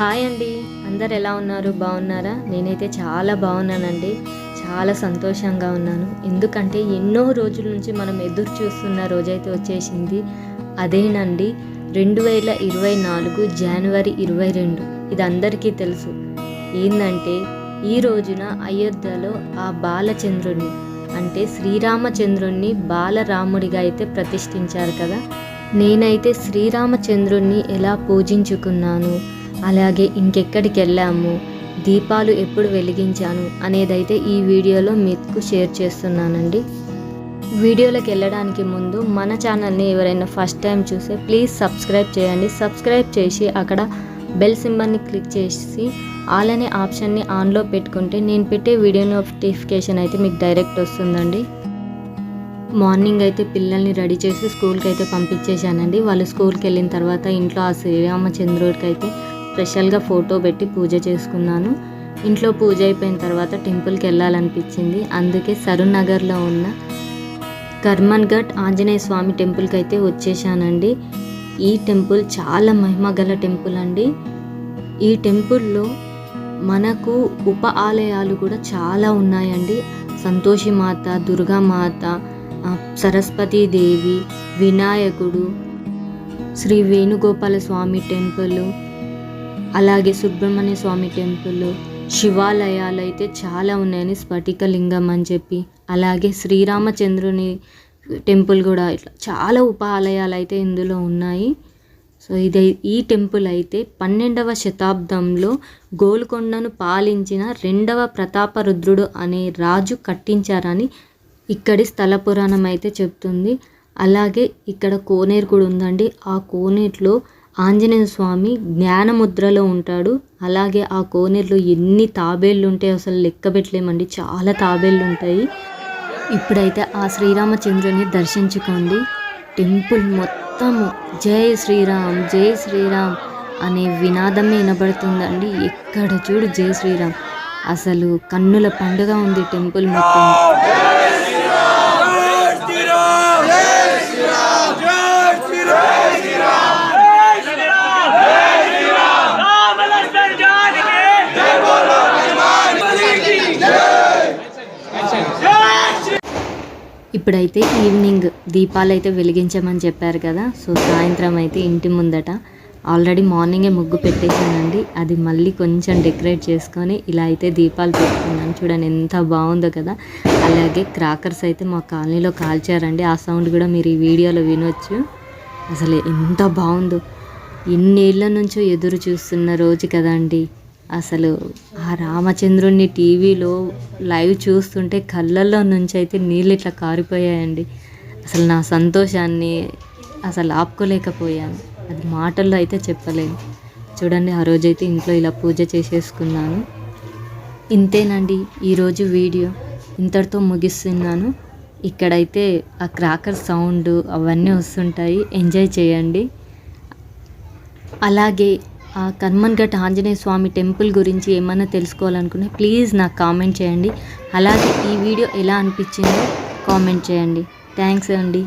Hi అండి. అందరు ఎలా ఉన్నారు? బాగున్నారా? నేనైతే చాలా బాగున్నానండి. చాలా సంతోషంగా ఉన్నాను. ఎందుకంటే ఎన్నో రోజుల నుంచి మనం ఎదురు చూస్తున్న రోజైతే వచ్చేసింది అదేనండి. రెండు వేల ఇరవై నాలుగు జనవరి ఇరవై రెండు. ఇది అందరికీ తెలుసు. ఏంటంటే ఈ రోజున అయోధ్యలో ఆ బాలచంద్రుణ్ణి అంటే శ్రీరామచంద్రుణ్ణి బాలరాముడిగా అయితే ప్రతిష్ఠించారు కదా. నేనైతే శ్రీరామచంద్రుణ్ణి ఎలా పూజించుకున్నాను? అలాగే ఇంకెక్కడికి వెళ్ళాము దీపాలు ఎప్పుడు వెలిగించాను అనేదైతే ఈ వీడియోలో మీకు షేర్ చేస్తున్నానండి. వీడియోలోకి వెళ్ళడానికి ముందు మన ఛానల్ని ఎవరైనా ఫస్ట్ టైం చూస్తే ప్లీజ్ సబ్స్క్రైబ్ చేయండి. సబ్స్క్రైబ్ చేసి అక్కడ బెల్ సింబల్ని క్లిక్ చేసి ఆల్ అనే ఆప్షన్ని ఆన్లో పెట్టుకుంటే నేను పెట్టే వీడియో నోటిఫికేషన్ అయితే మీకు డైరెక్ట్ వస్తుందండి. మార్నింగ్ అయితే పిల్లల్ని రెడీ చేసి స్కూల్కి అయితే పంపించేశానండి. వాళ్ళు స్కూల్కి వెళ్ళిన తర్వాత ఇంట్లో ఆ శ్రీరామచంద్రుడికి అయితే స్పెషల్గా ఫోటో పెట్టి పూజ చేసుకున్నాను. ఇంట్లో పూజ అయిపోయిన తర్వాత టెంపుల్కి వెళ్ళాలనిపించింది. అందుకే సరుణ్ నగర్లో ఉన్న కర్మన్ఘట్ ఆంజనేయ స్వామి టెంపుల్కి అయితే వచ్చేసానండి. ఈ టెంపుల్ చాలా మహిమ గల టెంపుల్ అండి. ఈ టెంపుల్లో మనకు ఉప ఆలయాలు కూడా చాలా ఉన్నాయండి. సంతోషి మాత దుర్గామాత ఆ, సరస్వతీదేవి వినాయకుడు శ్రీ వేణుగోపాల స్వామి టెంపుల్ అలాగే సుబ్రహ్మణ్య స్వామి టెంపుల్ శివాలయాలు అయితే చాలా ఉన్నాయని స్ఫటికలింగం అని చెప్పి అలాగే శ్రీరామచంద్రుని టెంపుల్ కూడా ఇట్లా చాలా ఉప ఆలయాలు అయితే ఇందులో ఉన్నాయి. సో ఇది ఈ టెంపుల్ అయితే పన్నెండవ శతాబ్దంలో గోల్కొండను పాలించిన రెండవ ప్రతాపరుద్రుడు అనే రాజు కట్టించారని ఇక్కడి స్థల పురాణం అయితే చెప్తుంది. అలాగే ఇక్కడ కోనేరు కూడా ఉందండి. ఆ కోనేరులో ఆంజనేయ స్వామి జ్ఞానముద్రలో ఉంటాడు. అలాగే ఆ కోనేరులో ఎన్ని తాబేళ్ళు ఉంటాయి అసలు లెక్క పెట్టలేమండి. చాలా తాబేళ్ళు ఉంటాయి ఇప్పుడైతే ఆ శ్రీరామచంద్రుని దర్శించుకోండి. టెంపుల్ మొత్తము జై శ్రీరామ్ జై శ్రీరామ్ అనే వినాదమే వినబడుతుందండి. ఎక్కడ చూడు జై శ్రీరామ్. అసలు కన్నుల పండుగ ఉంది టెంపుల్ మొత్తం. ఇప్పుడైతే ఈవినింగ్ దీపాలు అయితే వెలిగించమని చెప్పారు కదా సో సాయంత్రం అయితే ఇంటి ముందట. ఆల్రెడీ మార్నింగే ముగ్గు పెట్టేశానండి. అది మళ్ళీ కొంచెం డెకరేట్ చేసుకొని ఇలా అయితే దీపాలు పెట్టుకున్నాను. చూడండి ఎంత బాగుందో కదా. అలాగే క్రాకర్స్ అయితే మా కాలనీలో కాల్చారండి. ఆ సౌండ్ కూడా మీరు ఈ వీడియోలో వినొచ్చు. అసలు ఎంత బాగుందో. ఎన్నేళ్ళ నుంచో ఎదురు చూస్తున్న రోజు కదండి. అసలు ఆ రామచంద్రుణ్ణి టీవీలో లైవ్ చూస్తుంటే కళ్ళల్లో నుంచి అయితే నీళ్ళు ఇట్లా కారిపోయాయండి. అసలు నా సంతోషాన్ని అసలు ఆపుకోలేకపోయాను. అది మాటల్లో అయితే చెప్పలేను. చూడండి ఆ రోజైతే ఇంట్లో ఇలా పూజ చేసేసుకున్నాను. ఇంతేనండి ఈరోజు వీడియో. ఇంతటితో ముగిస్తున్నాను. ఇక్కడైతే ఆ క్రాకర్ సౌండ్ అవన్నీ వస్తుంటాయి. ఎంజాయ్ చేయండి. అలాగే కన్మన్ఘట్ ఆంజనేయ స్వామి టెంపుల్ గురించి ఏమన్నా తెలుసుకోవాలనుకునే ప్లీజ్ నాకు కామెంట్ చేయండి. అలాగే ఈ వీడియో ఎలా అనిపించిందో కామెంట్ చేయండి. థ్యాంక్స్ అండి.